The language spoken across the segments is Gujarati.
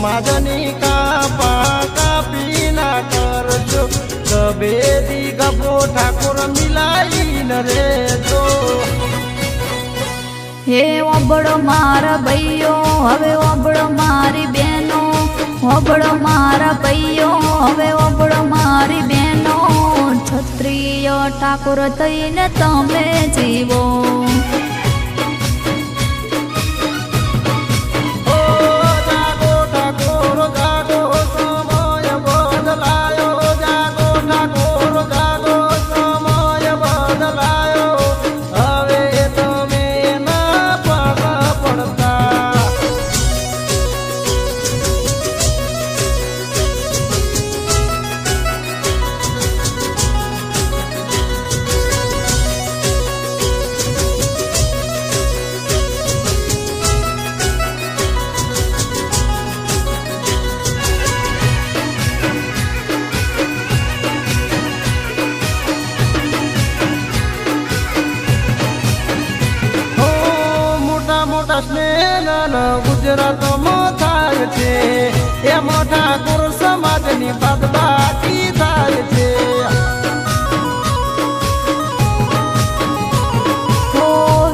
સમાજની કાપા કાપી ના ગભે દી ગભો ઠાકોર મિલાઈ રેજો હે ઓબળો મારા ભાઈઓ હવે ઓબળો મારી બેનો ઓબળો મારા ભાઈઓ હવે ઓબળો મારી બેનો ક્ષત્રિય ઠાકોર થઈને તમે જીવો મોટા સ્નેહન ગુજરાતમાં થાય છે. એમાં ઠાકોર સમાજની બાદબાકી થાય છે.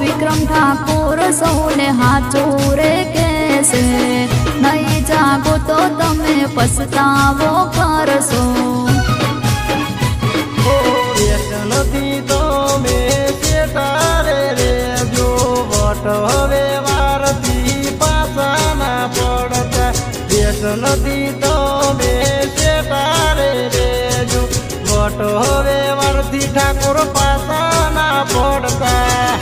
વિક્રમ ઠાકોર સૌને હાચો રે કેસે નહીં જાગો તો તમે પસ્તાવો કરશો નથી તમે ચેતારે રેજો. વટ હવે વરથી ઠાકોર પાછા ના પડતા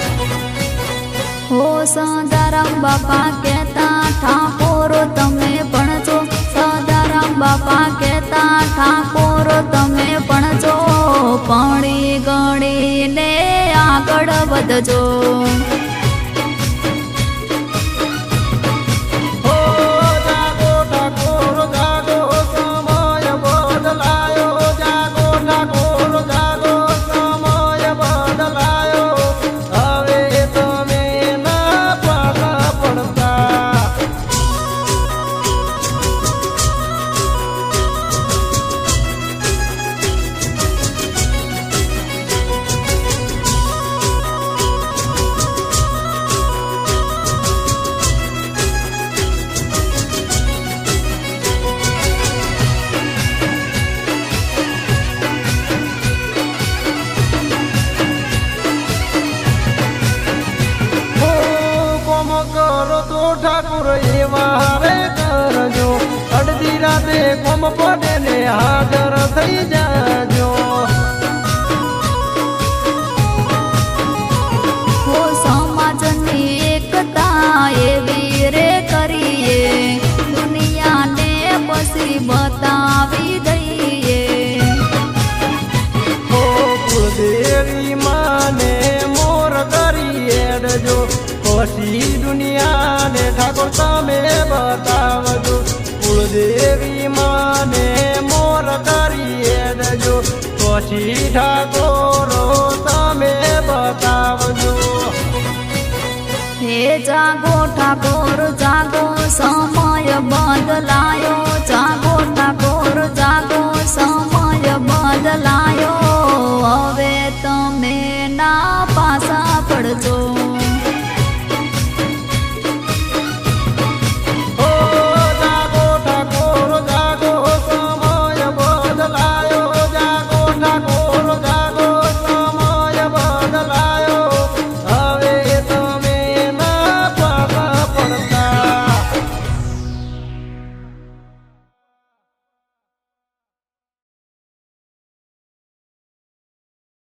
હો સદારામ બાપા કહેતા ઠાકોરો તમે પણ છો. સદારામ બાપા કહેતા ઠાકોરો તમે પણ છો. પાણી ગણીને આગળ વધજો. કરો તો ઠાકુર એવા હવે કરજો. અડધી રાતે કોમ પડે ને હાજર થઈ જાજો. તમે બતાવજો. કુળદેવી માને મોર કરીએ એડજો પછી ઠાકોરો તમે બતાવજો. હે જાગો ઠાકોર, જાગો, સમય બદલાયો. જાગો ઠાકોર, જાગો, સમય બદલાયો. હવે તમે ના પાસા પડજો.